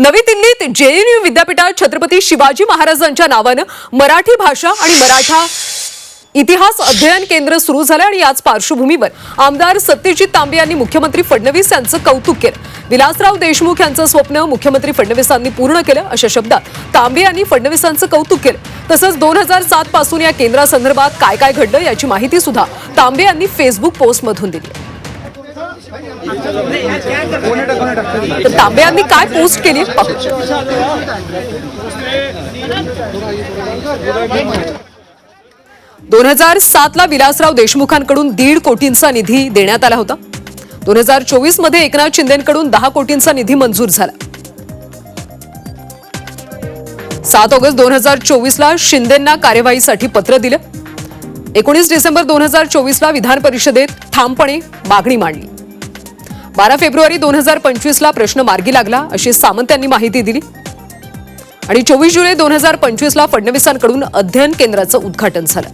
नवी दिल्लीत जेएनयू विद्यापीठात छत्रपती शिवाजी महाराजांच्या नावानं मराठी भाषा आणि मराठा इतिहास अध्ययन केंद्र सुरू झालं आणि याच पार्श्वभूमीवर आमदार सत्यजित तांबे यांनी मुख्यमंत्री फडणवीस यांचं कौतुक केलं. विलासराव देशमुख यांचं स्वप्न मुख्यमंत्री फडणवीसांनी पूर्ण केलं अशा शब्दात तांबे यांनी फडणवीसांचं कौतुक केलं. तसंच दोन हजार सात पासून या केंद्रासंदर्भात काय काय घडलं याची माहिती सुद्धा तांबे यांनी फेसबुक पोस्टमधून दिली. तांबे यांनी काय पोस्ट केली? दोन हजार सात ला विलासराव देशमुखांकडून दीड कोटींचा निधी देण्यात आला होता. दोन हजार चोवीसमध्ये एकनाथ शिंदेकडून दहा कोटींचा निधी मंजूर झाला. सात ऑगस्ट दोन हजार चोवीसला शिंदेंना कार्यवाहीसाठी पत्र दिलं. एकोणीस डिसेंबर दोन हजार चोवीसला विधान परिषदेत ठामपणे मागणी मांडली. बारा फेब्रुवारी दोन हजार पंचवीसला प्रश्न मार्गी लागला अशी सामंत यांनी माहिती दिली. आणि चोवीस जुलै दोन हजार पंचवीसला फडणवीसांकडून अध्ययन केंद्राचं उद्घाटन झालं.